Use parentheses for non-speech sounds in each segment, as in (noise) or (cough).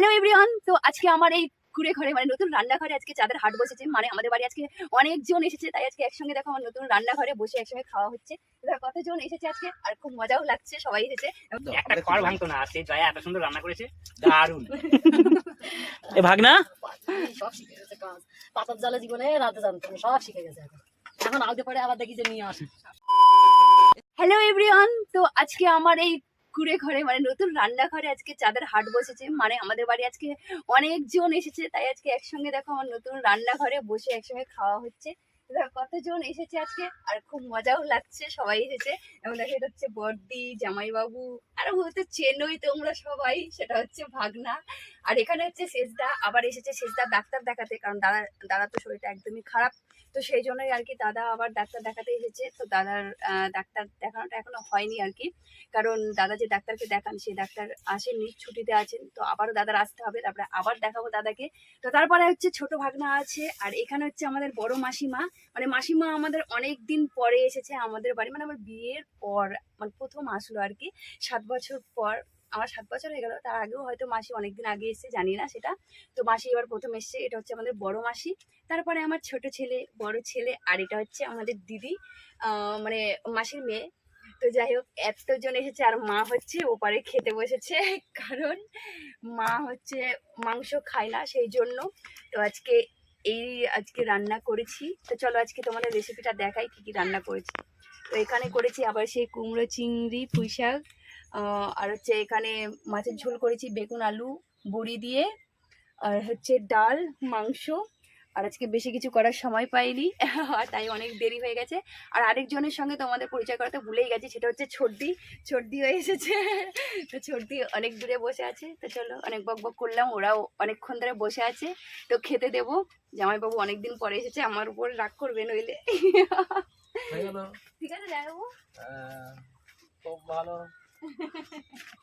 Hello everyone তো আজকে আমার এই কুড়ে ঘরে মানে নতুন রান্নাঘরে আজকে চাঁদের হাট বসেছে মানে আমাদের বাড়ি আজকে অনেকজন এসেছে তাই আজকে একসঙ্গে দেখো আমার নতুন রান্নাঘরে বসে একসঙ্গে খাওয়া হচ্ছে। এবার কতজন এসেছে আজকে আর খুব মজাও লাগছে সবাই এসেছে। একটা খড় ভাঙতো না সে জয়া এত সুন্দর রান্না করেছে দারুণ। (laughs) এ ভাগনা? সব শিখে গেছে কাজ পাতার জালে জীবনে রাতে জানতো সব শিখে গেছে এখন। এখন আলতে পরে আবার দেখি যে নিয়ে আসে। হ্যালো এভরিওয়ান তো আজকে আমার এই কুড়ে ঘরে মানে নতুন রান্নাঘরে আজকে চাঁদের হাট বসেছে। মানে আমাদের বাড়ি আজকে অনেকজন এসেছে, তাই আজকে একসঙ্গে দেখো আমার নতুন রান্নাঘরে বসে একসঙ্গে খাওয়া হচ্ছে। কতজন এসেছে আজকে, আর খুব মজাও লাগছে, সবাই এসেছে। এবং দেখো এটা হচ্ছে বর্দি, জামাইবাবু, আর হয়তো চেনই তোমরা সবাই, সেটা হচ্ছে ভাগনা। আর এখানে হচ্ছে শেষদা, আবার এসেছে শেষদা ডাক্তার দেখাতে, কারণ দাদা দাদা তো শরীরটা একদমই খারাপ। তো সেই জন্যই আর কি দাদা আবার ডাক্তার দেখাতে এসেছে তো দাদার ডাক্তার দেখানোটা এখনও হয়নি আর কি। কারণ দাদা যে ডাক্তারকে দেখান সেই ডাক্তার আসেননি ছুটিতে আছেন। তো আবারও দাদার আসতে হবে, তারপরে আবার দেখাবো দাদাকে। তো তারপরে হচ্ছে ছোট ভাগনা আছে, আর এখানে হচ্ছে আমাদের বড় মাসিমা। মানে মাসিমা আমাদের অনেক দিন পরে এসেছে আমাদের বাড়ি। মানে আমার বিয়ের পর মানে প্রথম আসলো আর কি, সাত বছর পর। আমার সাত বছর হয়ে গেল, তার আগেও হয়তো মাসি অনেকদিন আগে এসেছে, জানি না সেটা। তো মাসি এবার প্রথম এসেছে, এটা হচ্ছে আমাদের বড় মাসি। তারপরে আমার ছোট ছেলে, বড় ছেলে, আর এটা হচ্ছে আমাদের দিদি মানে মাসির মেয়ে। তো যাই হোক, এতজন এসেছে, আর মা হচ্ছে ওপারে খেতে বসেছে, (laughs) কারণ মা হচ্ছে মাংস খায় না, সেই জন্য। তো আজকে এই, আজকে রান্না করেছি। তো চলো আজকে তোমাদের রেসিপিটা দেখাই, কি কি রান্না করেছি। তো এখানে করেছি আবার সেই কুমড়ো, চিংড়ি পুঁই শাক আর হচ্ছে এখানে মাছের ঝোল করেছি বেগুন আলু বড়ি দিয়ে আর হচ্ছে ডাল মাংস আর আজকে বেশি কিছু করার সময় পাইনি (laughs) আর তাই অনেক দেরি হয়ে গেছে। আর আরেকজনের সঙ্গে তোমাদের পরিচয় করাতে ভুলেই গেছি সেটা হচ্ছে ছর্দি। ছর্দি হয়ে এসেছে। (laughs) তো ছর্দি অনেক দূরে বসে আছে। তো চলো অনেক বক বক করলাম ওরাও অনেকক্ষণ ধরে বসে আছে। তো খেতে দেবো। জামাইবাবু অনেকদিন পরে এসেছে আমার উপর রাগ করবে নইলে। (laughs) ঠিক আছে জামাইবাবু। খুব ভালো।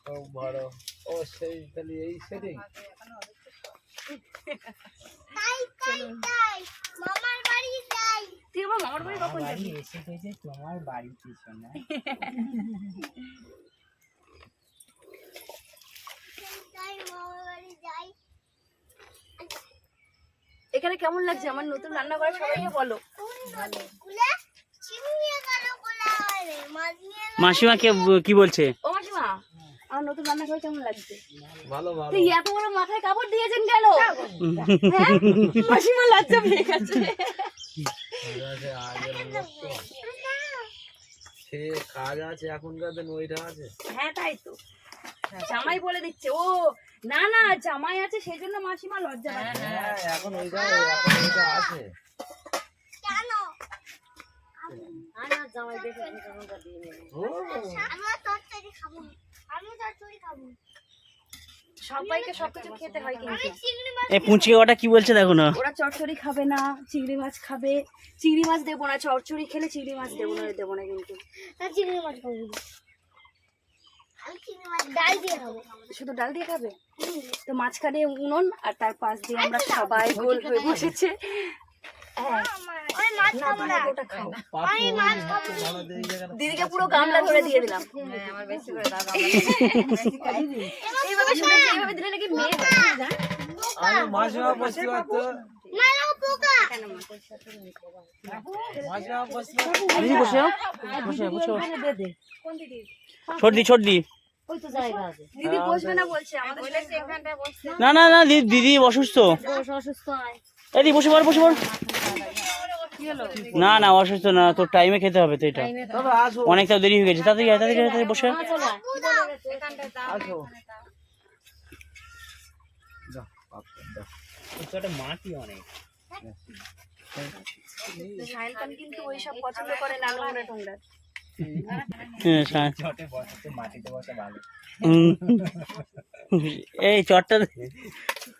খুব ভালো ও সেই তাহলে এই সেটিং তুই আমার মামার বাড়ি কখন যাবি? এসে গেছে তোমার বাড়ির পিছনে। এখানে কেমন লাগছে? আমার নতুন রান্না করা সবাইকে বলো। মাসিমা কে কি বলছে? ও মাসিমা আমার নতুন রান্না করে কেমন লাগছে? ভালো ভালো। তুই এত বড় মাথায় কাপড় দিয়েছেন কেন? হ্যাঁ? মাসিমা লজ্জা পেয়ে গেছে। সে কাজ আছে এখনকার দিন ওইটা আছে। হ্যাঁ তাই তো। জামাই বলে দিচ্ছে ও না না জামাই আছে সেই জন্য মাসিমা লজ্জা পাচ্ছে। হ্যাঁ এখন ওইটা এখন ওইটা আছে আর না জামাই দেখে আমি তখনকার দিয়ে নেব। ও, সবাইকে সবকিছু খেতে হয় এই পুঁচকে ওটা কি বলছে দেখো না। ওরা চচ্চড়ি খাবে না চিংড়ি মাছ খাবে। চিংড়ি মাছ দেবো না চচ্চড়ি খেলে চিংড়ি মাছ দেবো না দেবো না কিন্তু। শুধু ডাল দিয়ে খাবে? তো মাঝখানে উনুন আর তার পাশ দিয়ে আমরা সবাই গোল হয়ে বসেছে। হ্যাঁ। না, দিদিকে পুরো গামলা ধরে দিয়ে দিলাম। এইভাবে এইভাবে দিলে নাকি মেয়ে আমি বসতে পারতো দিদি দিদি? দিদি না না না না দিদি দিদি অসুস্থ। অসুস্থ হয়। এই দি বসে পড় বসে পড়। না না অসুস্থ না তোর টাইমে খেতে হবে তো এটা। তবে অনেকটা দেরি হয়ে গেছে। তাড়াতাড়ি তাড়াতাড়ি তাড়াতাড়ি বসে আয়। আসো দাও, পাপু, দাও। ছোটো মাটি অনেক। কিন্তু ওইসব পছন্দ করে নোংরা টোংরা হ্যাঁ, সা-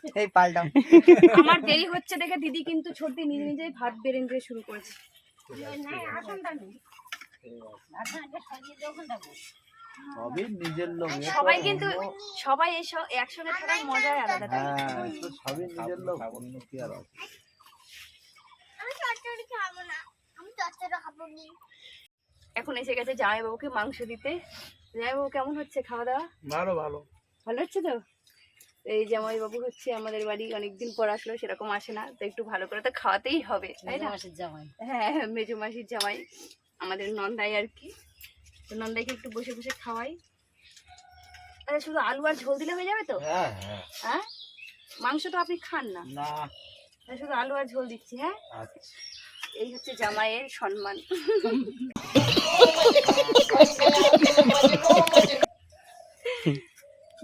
ছোটে। এই চটটা আমার দেরি হচ্ছে দেখে দিদি কিন্তু ছোটদি নিজে নিজেই ভাত বেড়ে নিতে শুরু করেছে। সবই নিজের লোক। সবাই কিন্তু সবাই এসব একসঙ্গে থাকার মজাই আলাদা? হ্যাঁ এ তো সবই নিজের লোক। কি আর এখন এসে গেছে জামাইবাবুকে মাংস দিতে। জামাইবাবু কেমন হচ্ছে খাওয়া দাওয়া? ভালো ভালো। ভালো হচ্ছে তো? এই জামাই বাবু হচ্ছে আমাদের বাড়ি অনেকদিন পর আসলো সেরকম আসে না তো একটু ভালো করে তো খাওয়াতেই হবে তাই না? মাসের জামাই। হ্যাঁ হ্যাঁ মেজো মাসির জামাই আমাদের নন্দাই আর কি। তো নন্দাইকে একটু বসে বসে খাওয়াই। আরে শুধু আলু আর ঝোল দিলে হয়ে যাবে তো? হ্যাঁ হ্যাঁ। হ্যাঁ? মাংস তো আপনি খান না। না। শুধু আলু আর ঝোল দিচ্ছি হ্যাঁ? আচ্ছা। এই হচ্ছে জামাইয়ের সম্মান। (laughs)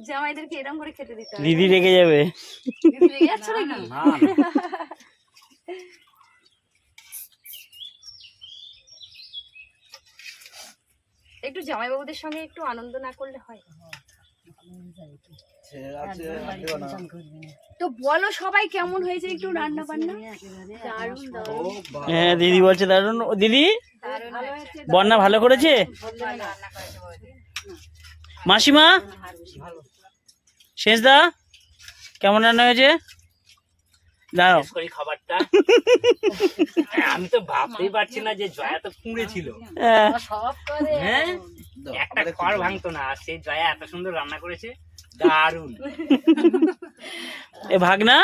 জামাইদেরকে এরকম করে খেতে দিতে হবে দিদি রেগে যাবে। দিদি রেগে যাচ্ছে নাকি? না না একটু জামাইবাবুদের সঙ্গে একটু আনন্দ না করলে হয়। তো বলো সবাই কেমন হয়েছে একটু রান্না বান্না দারুণ। হ্যাঁ দিদি বলছে দারুণ ও, দিদি? বন্যা ভালো করেছে? মাসিমা? শেষদা কেমন রান্না হয়েছে? দাঁড়াও। করি খাবারটা আমি তো ভাবতেই পারছি না যে জয়া তো কুঁড়ে ছিল। হ্যাঁ, ও সব করে হ্যাঁ দাও, একটা খড় ভাঙতো না আর সেই জয়া এত সুন্দর রান্না করেছে দারুণ। এ ভাগনা?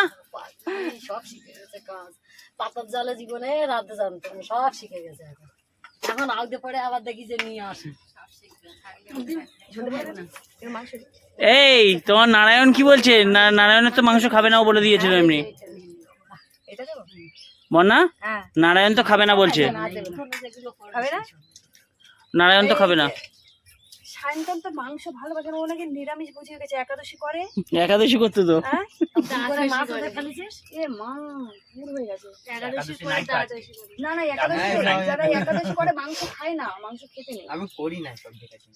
সব শিখে গেছে কাজ। পাতার জালে জীবনে রাধতে জানতো সব শিখে গেছে এখন। এখন আউতে পরে আবার দেখি যে নিয়ে আসে। এই তোমার নারায়ণ কি বলছে? না- নারায়ণের তো মাংস খাবে না বলে দিয়েছিল এমনি। বন্যা? হ্যাঁ। নারায়ণ তো খাবে না বলছে। নারায়ণ তো খাবে না। সায়ন্তন তো মাংস ভালোবাসে না, ও নাকি নিরামিষ বুঝিয়ে গেছে একাদশী করে। একাদশী করতে তো? হ্যাঁ? এ মা ভুল হয়ে গেছে। একাদশী না না একাদশী করে যারা একাদশী করে মাংস খায় না মাংস খেতে নেই। আমি করি না সব দেখেছি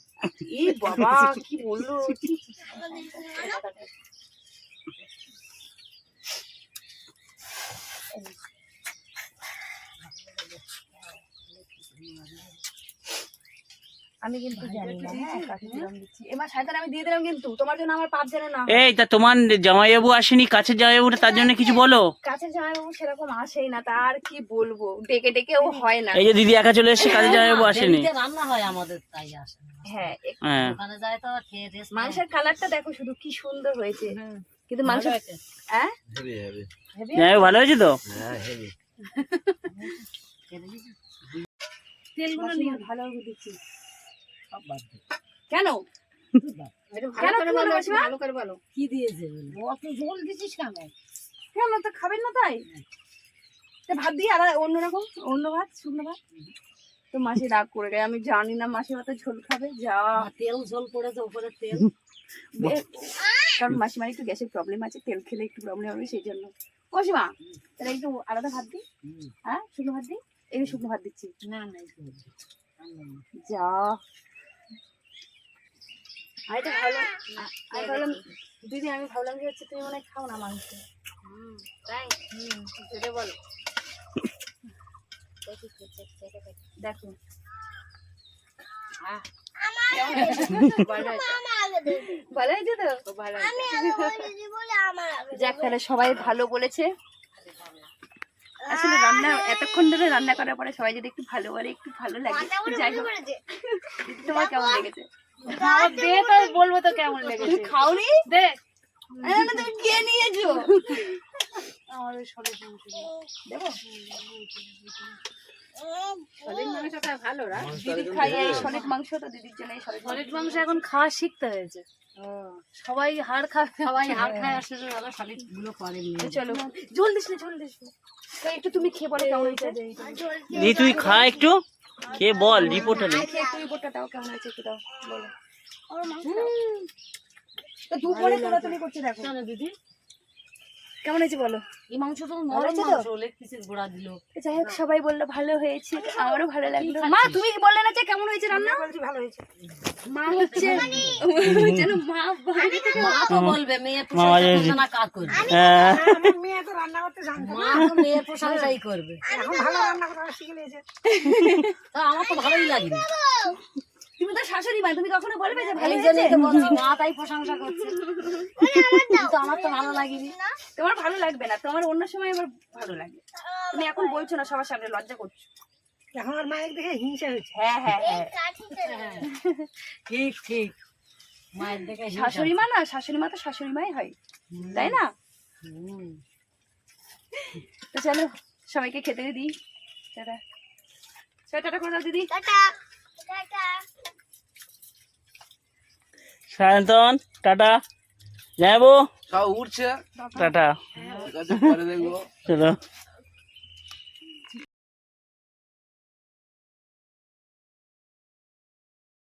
এই বাবা কি বলল? (laughs) আমি কিন্তু জানি না হ্যাঁ, কাকে কিরম দিচ্ছি। এবার আমি দিয়ে দিলাম কিন্তু তোমার জন্য আমার পাপ যেন না। হয়। এই তা তোমার জামাইবাবু আসেনি কাছের জামাইবাবুটা তার জন্য কিছু বলো। কাছের জামাইবাবু সেরকম আসেই না তার কি বলব? ডেকে ডেকেও হয় না। এই যে দিদি একা চলে এসেছে কাছের জামাইবাবু আসেনি। রান্না হয় আমাদের তাই আসে। হ্যাঁ হ্যাঁ। ওখানে যায় তো খেয়ে মাংসের কালারটা দেখো শুধু কি সুন্দর হয়েছে। কিন্তু মাংস হ্যাঁ? ভালো হয়েছে তো? হ্যাঁ হেভি (laughs) তেলগুলো নিয়ে ভালো করে দিচ্ছি কেন? কেন কি বলো? কি দিয়েছে অত ঝোল দিছিস কেন? কেন তো খাবেন না তাই। তা ভাত দিয়ে আলাদা অন্যরকম অন্য ভাত শুকনো ভাত? তো মাসি রাগ করে গেছে আমি জানি না মাসি ভাতে ঝোল খাবে যা। তেল ঝোল পড়েছে উপরে তেল। কারণ মাসিমার একটু গ্যাসের প্রবলেম আছে তেল খেলে একটু প্রবলেম হবে সেই জন্য। মাসিমা তাহলে একটু আলাদা ভাত দিই? হ্যাঁ শুকনো ভাত দিই? এই শুকনো ভাত দিচ্ছি। না না যা। আমি তো ভাবলাম আমি ভাবলাম দিদি আমি ভাবলাম যে হচ্ছে তুমি মনে খাও না মাংস। তাই? হুম সেটা বলো। দেখো আহ, ভালো হয়েছে? তো? ভালো যাক তাহলে সবাই ভালো বলেছে। আসলে রান্না এতক্ষণ ধরে রান্না করার পরে সবাই যদি একটু ভালো বলে একটু ভালো লাগে যাই হোক। তোমার কেমন লেগেছে? দে তো বলব তো কেমন লেগেছে। খাওনি? দে। তুমি কে নিয়েছো। আমার ওই মাংস দেবো? ভালো দিদি খাই এই সলিড মাংস তো দিদির জন্য সলিড সলিড মাংস এখন খাওয়া শিখতে হয়েছে। সবাই হাড় খায় সবাই হাড় খায় আসলে ওরা সলিডগুলো করেনি চলো জল দিস না জল দিস না। একটু তুমি খেয়ে বলে কেমন হয়েছে? তুই খা একটু। কে বল রিপোর্টার রিপোর্টটা দাও কেমন আছে একটু দাও বলো। দুপুরে তোলাতুলি করছে দেখো। না দিদি। কেমন হয়েছে বলো? এই মাংস তো ভালো নরম? মাংস লেগ পিসের গোড়া দিল। যাই হোক সবাই বলল ভালো হয়েছে আমারও ভালো লাগল। মা তুমি কি বললে না যে কেমন হয়েছে রান্না? ভালো হয়েছে। মা হচ্ছে যেন মা থেকে মা তো বলবে মেয়ে প্রশংসা করবে না কার করবে? হ্যাঁ। মা তো মেয়ে প্রশংসাই করবে। তা আমার তো ভালোই লাগবে তুমি তো শাশুড়ি মা তুমি কখনো বলবে যে ভালো হয়েছে? জন্যই তো বলছি মা তাই প্রশংসা করছে। কিন্তু আমার তো ভালো লাগেনি। তোমার ভালো লাগবে না তোমার অন্য সময় আমার ভালো লাগে। তুমি এখন বলছো না সবার সামনে লজ্জা করছ। এখন আর মায়ের দেখে হিংসা হয়েছে হ্যাঁ হ্যাঁ হ্যাঁ। ঠিক ঠিক। মায়ের দেখে শাশুড়ি মা না শাশুড়ি মা তো শাশুড়ি মাই হয় তাই না? হুম। তো চলো সবাইকে খেতে দিই। টাটা। চলো টাটা করে দাও দিদি। সায়ন্তন টাটা। যাব সব উঠছে টাটা। চলো।